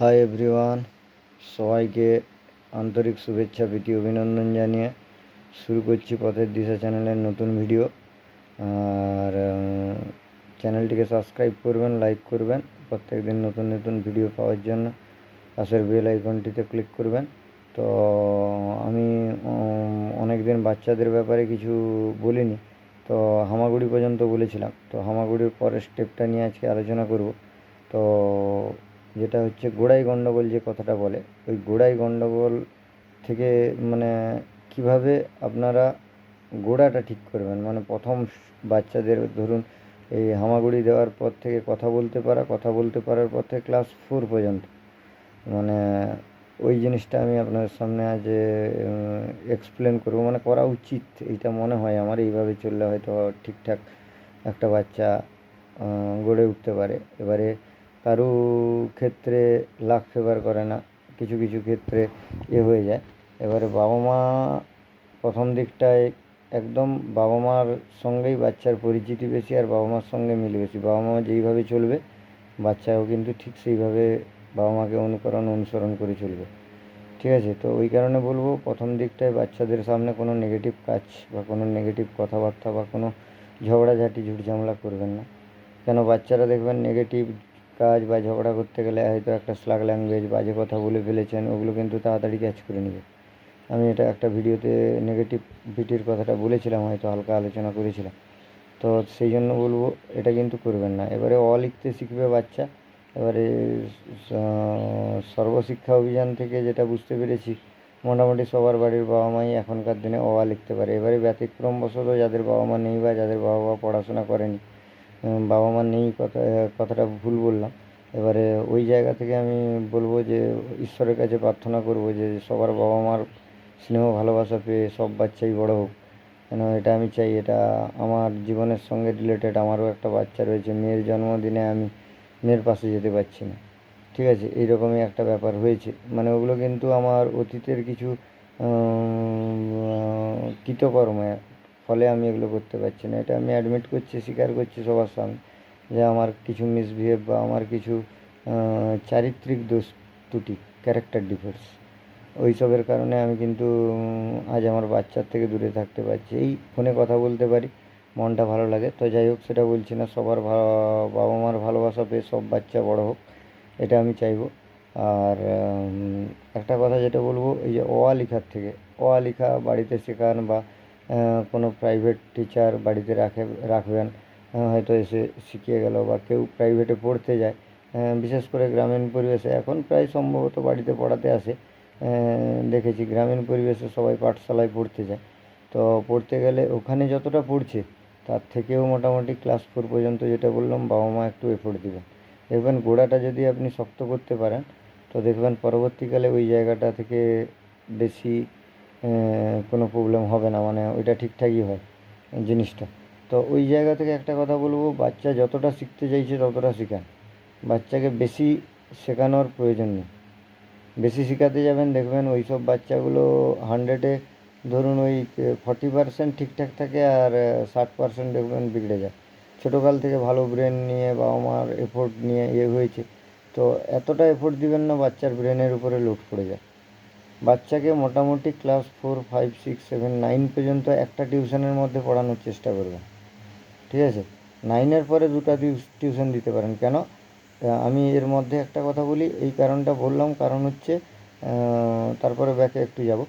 Hi everyone সবাইকে আন্তরিক শুভেচ্ছা, প্রীতি, অভিনন্দন জানিয়ে শুরু করছি পথের দিশা চ্যানেলের নতুন ভিডিও আর চ্যানেলটিকে সাবস্ক্রাইব করবেন লাইক করবেন প্রত্যেক দিন নতুন নতুন ভিডিও পাওয়ার জন্য পাশের বেল আইকনটিতে ক্লিক করবেন। তো, আমি অনেক দিন বাচ্চাদের ব্যাপারে কিছু বলিনি, তো হামাগুড়ি পর্যন্ত বলেছিলাম। তো হামাগুড়ির পরের স্টেপটা নিয়ে আজকে আলোচনা করব। তো যেটা হচ্ছে গোড়াই গণ্ডগোল যে কথাটা বলে, ওই গোড়াই গণ্ডগোল থেকে মানে কীভাবে আপনারা গোড়াটা ঠিক করবেন? মানে প্রথম বাচ্চাদের ধরুন এই হামাগুড়ি দেওয়ার পর থেকে কথা বলতে পারা, কথা বলতে পারার পর থেকে ক্লাস ফোর পর্যন্ত। মানে ওই জিনিসটা আমি আপনাদের সামনে আজ এক্সপ্লেন করব। মানে করা উচিত, এইটা মনে হয় আমার, এইভাবে চললে হয়তো ঠিকঠাক একটা বাচ্চা গড়ে উঠতে পারে। এবারে কারও ক্ষেত্রে লাক ফেভার করে না, কিছু কিছু ক্ষেত্রে এ হয়ে যায়। এবারে বাবা মা প্রথম দিকটায় একদম বাবা মার সঙ্গেই বাচ্চার পরিচিতি বেশি আর বাবা মার সঙ্গে মিল বেশি। বাবা মা যেইভাবে চলবে, বাচ্চাও কিন্তু ঠিক সেইভাবে বাবা মাকে অনুকরণ, অনুসরণ করে চলবে। ঠিক আছে? তো ওই কারণে বলব, প্রথম দিকটায় বাচ্চাদের সামনে কোনো নেগেটিভ কাজ বা কোনো নেগেটিভ কথাবার্তা বা কোনো ঝগড়াঝাটি, ঝুটঝামলা করবেন না। কেন? বাচ্চারা দেখবেন নেগেটিভ কাজ বা ঝগড়া করতে গেলে হয়তো একটা স্লাগ ল্যাঙ্গুয়েজ বাজে কথা বলে ফেলেছেন, ওগুলো কিন্তু তাড়াতাড়ি ক্যাচ করে নেবে। আমি এটা একটা ভিডিওতে নেগেটিভ ভিটির কথাটা বলেছিলাম, হয়তো হালকা আলোচনা করেছিলাম। তো সেই জন্য বলব, এটা কিন্তু করবেন না। এবারে অ লিখতে শিখবে বাচ্চা। এবারে সর্বশিক্ষা অভিযান থেকে যেটা বুঝতে পেরেছি, মোটামুটি সবার বাড়ির বাবা মাই এখনকার দিনে অ লিখতে পারে। এবারে ব্যতিক্রমবশত যাদের বাবা মা নেই বা যাদের বাবা মা পড়াশোনা করেনি বাবা মা নেই কথা কথাটা ভুল বললাম। এবারে ওই জায়গা থেকে আমি বলব যে ঈশ্বরের কাছে প্রার্থনা করব যে সবার বাবা মার স্নেহ ভালোবাসা পেয়ে সব বাচ্চাই বড় হোক। কেন এটা আমি চাই এটা আমার জীবনের সঙ্গে রিলেটেড আমারও একটা বাচ্চা রয়েছে মেয়ের জন্মদিনে আমি মেয়ের পাশে যেতে পারছি না। ঠিক আছে এইরকমই একটা ব্যাপার হয়েছে। মানে ওগুলো কিন্তু আমার অতীতের কিছু উম, কৃতকর্মের ফলে আমি এগুলো করতে পারছি না। এটা আমি অ্যাডমিট করছি, স্বীকার করছি সবার সামনে যে আমার কিছু মিসবিহেভ বা আমার কিছু চারিত্রিক দোষ ত্রুটি ক্যারেক্টার ডিফেক্টস ওইসবের কারণে আমি কিন্তু আজ আমার বাচ্চার থেকে দূরে থাকতে পারছি। এই ফোনে কথা বলতে পারি, মনটা ভালো লাগে। তো যাই হোক, সেটা বলছি না, সবার বাবা মার ভালোবাসা পেয়ে সব বাচ্চা বড় হোক, এটা আমি চাইব। আর একটা কথা যেটা বলব, এই যে অ আ লেখার থেকে, অ লেখা বাড়িতে শেখান বা কোনো প্রাইভেট টিচার বাড়িতে রাখে, রাখবেন হয়তো এসে শিখিয়ে গেল বা কেউ প্রাইভেটে পড়তে যায়। বিশেষ করে গ্রামীণ পরিবেশে এখন প্রায় সম্ভবত বাড়িতে পড়াতে আসে। দেখেছি গ্রামীণ পরিবেশে সবাই পাঠশালায় পড়তে যায়। তো পড়তে গেলে ওখানে যতটা পড়ছে, তার থেকেও মোটামুটি ক্লাস ফোর পর্যন্ত যেটা বললাম, বাবা মা একটু এফোর্ট দিবেন দেখবেন গোড়াটা যদি আপনি শক্ত করতে পারেন, তো দেখবেন পরবর্তীকালে ওই জায়গাটা থেকে বেশি কোনো প্রবলেম হবে না মানে ওইটা ঠিকঠাকই হয় জিনিসটা। তো ওই জায়গা থেকে একটা কথা বলব, বাচ্চা যতটা শিখতে চাইছে ততটা শেখান। বাচ্চাকে বেশি শেখানোর প্রয়োজন নেই। বেশি শেখাতে যাবেন, দেখবেন ওই সব বাচ্চাগুলো হান্ড্রেডে ধরুন ওই ফর্টি পার্সেন্ট ঠিকঠাক থাকে আর ষাট পার্সেন্ট দেখবেন বিগড়ে যায়। ছোটোকাল থেকে ভালো ব্রেন নিয়ে বাবা মার এফোর্ট নিয়ে ইয়ে হয়েছে। তো এতটা এফোর্ট দিবেন না, বাচ্চার ব্রেনের উপরে লোড পড়ে যায়। বাচ্চাকে মোটামুটি class four, five, six, seven, nine পর্যন্ত একটা টিউশনের মধ্যে পড়ানোর চেষ্টা করবেন ঠিক আছে? নাইনের পরে দুটো টিউশন দিতে পারেন। কেন? আমি এর মধ্যে একটা কথা বলি, এই কারণটা বললাম, কারণ হচ্ছে তারপরে ব্যাকে একটু যাব।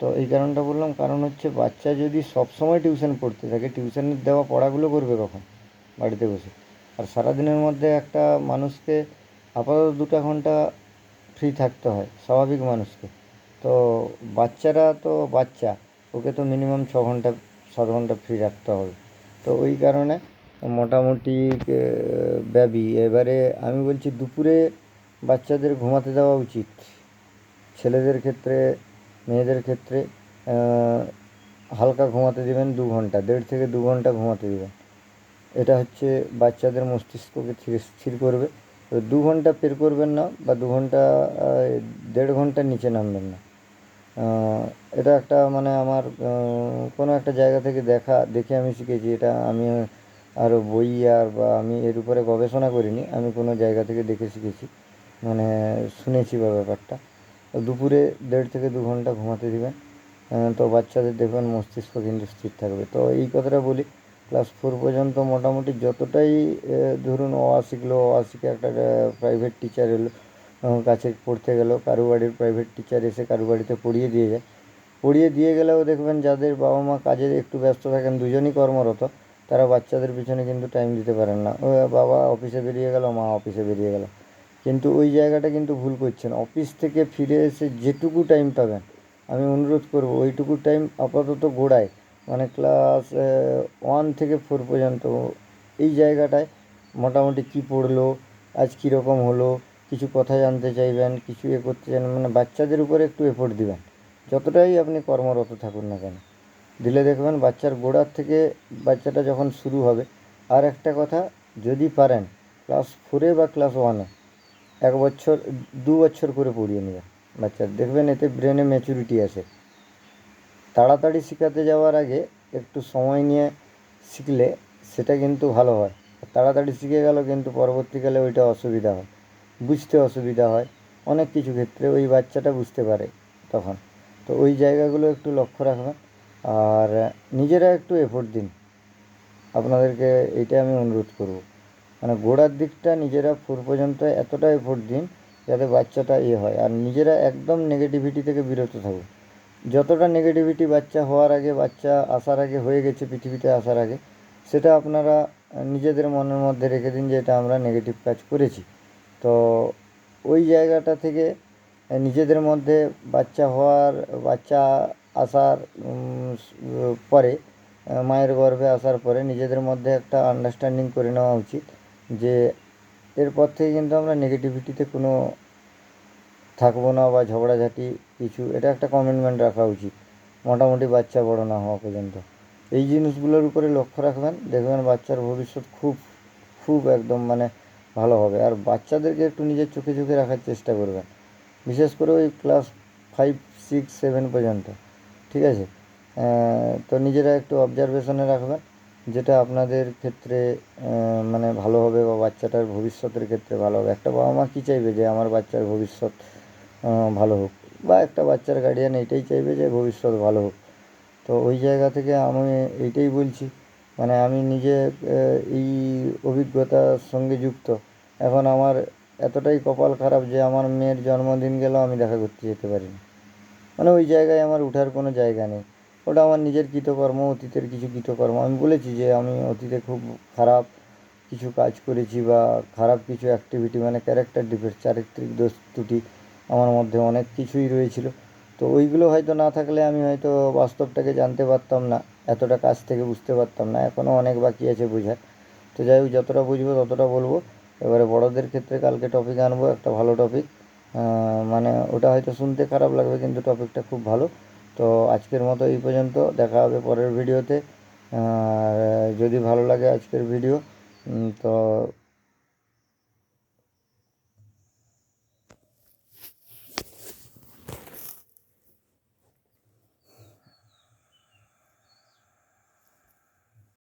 তো এই কারণটা বললাম, কারণ হচ্ছে বাচ্চা যদি সব সময় টিউশন পড়তে থাকে টিউশনের দেওয়া পড়াগুলো করবে কখন? বাড়িতে বসে। আর সারাদিনের মধ্যে একটা মানুষকে আপাতত দুটো ঘণ্টা ফ্রি থাকতে হয়, স্বাভাবিক মানুষকে। তো বাচ্চারা তো বাচ্চা, ওকে তো মিনিমাম ছ ঘণ্টা, সাত ঘণ্টা ফ্রি রাখতে হবে। তো ওই কারণে মোটামুটি ব্যাবি। এবারে আমি বলছি দুপুরে বাচ্চাদের ঘুমাতে দেওয়া উচিত। ছেলেদের ক্ষেত্রে, মেয়েদের ক্ষেত্রে হালকা ঘুমাতে দেবেন দু ঘণ্টা, দেড় থেকে দু ঘণ্টা ঘুমাতে দেবেন। এটা হচ্ছে বাচ্চাদের মস্তিষ্ককে স্থির করবে। দু ঘণ্টা পের করবেন না বা দু ঘণ্টা দেড় ঘণ্টার নিচে নামবেন না। এটা একটা মানে আমার কোনো একটা জায়গা থেকে দেখা, দেখে আমি শিখেছি। এটা আমি আরও বই আর বা আমি এর উপরে গবেষণা করিনি, আমি কোনো জায়গা থেকে দেখে শিখেছি। মানে শুনেছি বা ব্যাপারটা। দুপুরে দেড় থেকে দু ঘণ্টা ঘুমাতে দেবেন। তো বাচ্চাদের দেখবেন মস্তিষ্ক কিন্তু স্থির থাকবে। তো এই কথাটা বলি, ক্লাস ফোর পর্যন্ত মোটামুটি যতটাই ধরুন অ শিখলো অ শিখে একটা প্রাইভেট টিচার এলো কাছে পড়তে গেলো কারু বাড়ির প্রাইভেট টিচার এসে কারু বাড়িতে পড়িয়ে দিয়ে যায় পড়িয়ে দিয়ে গেলেও দেখবেন যাদের বাবা মা কাজে একটু ব্যস্ত থাকেন, দুজনই কর্মরত, তারা বাচ্চাদের পিছনে কিন্তু টাইম দিতে পারেন না। ও বাবা অফিসে বেরিয়ে গেল, মা অফিসে বেরিয়ে গেল। কিন্তু ওই জায়গাটা কিন্তু ভুল করছেন। অফিস থেকে ফিরে এসে যেটুকু টাইম পাবেন, আমি অনুরোধ করব, ওইটুকু টাইম আপাতত গোড়ায় মানে ক্লাস ওয়ান থেকে ফোর পর্যন্ত, এই জায়গাটায় মোটামুটি কী পড়ল, আজ কীরকম হলো কিছু কথা জানতে চাইবেন, কিছু এ করতে চান মানে বাচ্চাদের উপরে একটু এফোর্ট দিবেন। যতটাই আপনি কর্মরত থাকুন না কেন, দিলে দেখবেন বাচ্চার গোড়ার থেকে বাচ্চাটা যখন শুরু হবে, আর একটা কথা, যদি পারেন ক্লাস ফোরে বা ক্লাস ওয়ানে এক বছর, দু বছর করে পড়িয়ে নেবেন বাচ্চার। দেখবেন এতে ব্রেনে ম্যাচুরিটি আসে। তাড়াতাড়ি শেখাতে যাওয়ার আগে একটু সময় নিয়ে শিখলে সেটা কিন্তু ভালো হয়। তাড়াতাড়ি শিখে গেল কিন্তু পরবর্তীকালে ওইটা অসুবিধা হয়। বুঝতে অসুবিধা হয়। অনেক কিছু ক্ষেত্রে ওই বাচ্চাটা বুঝতে পারে তখন। তো ওই জায়গাগুলো একটু লক্ষ্য রাখবেন। আর নিজেরা একটু এফোর্ট দিন। আপনাদেরকে এইটা আমি অনুরোধ করব। মানে গোড়ার দিকটা নিজেরা ফোর পর্যন্ত এতটা এফোর্ট দিন যাতে বাচ্চাটা ইয়ে হয়। আর নিজেরা একদম নেগেটিভিটি থেকে বিরত থাকুন। যতটা নেগেটিভিটি বাচ্চা হওয়ার আগে, বাচ্চা আসার আগে, হয়ে গেছে পৃথিবীতে আসার আগে, সেটা আপনারা নিজেদের মনের মধ্যে রেখে দিন যে এটা আমরা নেগেটিভ কাজ করেছি। তো ওই জায়গাটা থেকে নিজেদের মধ্যে বাচ্চা হওয়ার, বাচ্চা আসার পরে মায়ের গর্ভে আসার পরে নিজেদের মধ্যে একটা আন্ডারস্ট্যান্ডিং করে নেওয়া উচিত যে এরপর থেকে কিন্তু আমরা নেগেটিভিটিতে কোনো থাকব না বা ঝগড়াঝাটি কিছু, এটা একটা কমিটমেন্ট রাখা উচিত। মোটামুটি বাচ্চা বড় না হওয়া পর্যন্ত। এই জিনিসগুলোর উপরে লক্ষ্য রাখবেন, দেখবেন বাচ্চার ভবিষ্যৎ খুব খুব একদম মানে ভালো হবে। আর বাচ্চাদেরকে একটু নিজের চোখে চোখে রাখার চেষ্টা করবেন। বিশেষ করে ওই ক্লাস ফাইভ সিক্স সেভেন পর্যন্ত। ঠিক আছে? তো নিজেরা একটু অবজারভেশনে রাখবেন, যেটা আপনাদের ক্ষেত্রে মানে ভালো হবে বা বাচ্চাটার ভবিষ্যতের ক্ষেত্রে ভালো হবে। একটা বাবা মা কী চাইবে যে আমার বাচ্চার ভবিষ্যৎ ভালো হোক? বা একটা বাচ্চার গার্ডিয়ান এইটাই চাইবে যে ভবিষ্যৎ ভালো হোক। তো ওই জায়গা থেকে আমি এইটাই বলছি। মানে আমি নিজে এই অভিজ্ঞতার সঙ্গে যুক্ত। এখন আমার এতটাই কপাল খারাপ যে আমার মেয়ের জন্মদিন গেলেও আমি দেখা করতে যেতে পারিনি। মানে ওই জায়গায় আমার উঠার কোনো জায়গা নেই। ওটা আমার নিজের কৃতকর্ম, অতীতের কিছু কৃতকর্ম। আমি বলেছি যে আমি অতীতে খুব খারাপ কিছু কাজ করেছি বা খারাপ কিছু অ্যাক্টিভিটি মানে ক্যারেক্টার ডিফেক্ট চারিত্রিক দোষ ত্রুটি আমার মধ্যে অনেক কিছুই রয়েছিল। তো ওইগুলো হয়তো না থাকলে আমি হয়তো বাস্তবটাকে জানতে পারতাম না, এতটা কাছ থেকে বুঝতে পারতাম না এখনও অনেক বাকি আছে বোঝার। তো যাই হোক, যতটা বুঝব ততটা বলব। এবারে বড়দের ক্ষেত্রে কালকে টপিক আনব, একটা ভালো টপিক মানে ওটা হয়তো শুনতে খারাপ লাগবে, কিন্তু টপিকটা খুব ভালো। তো আজকের মতো এই পর্যন্ত, দেখা হবে পরের ভিডিওতে আর যদি ভালো লাগে আজকের ভিডিও তো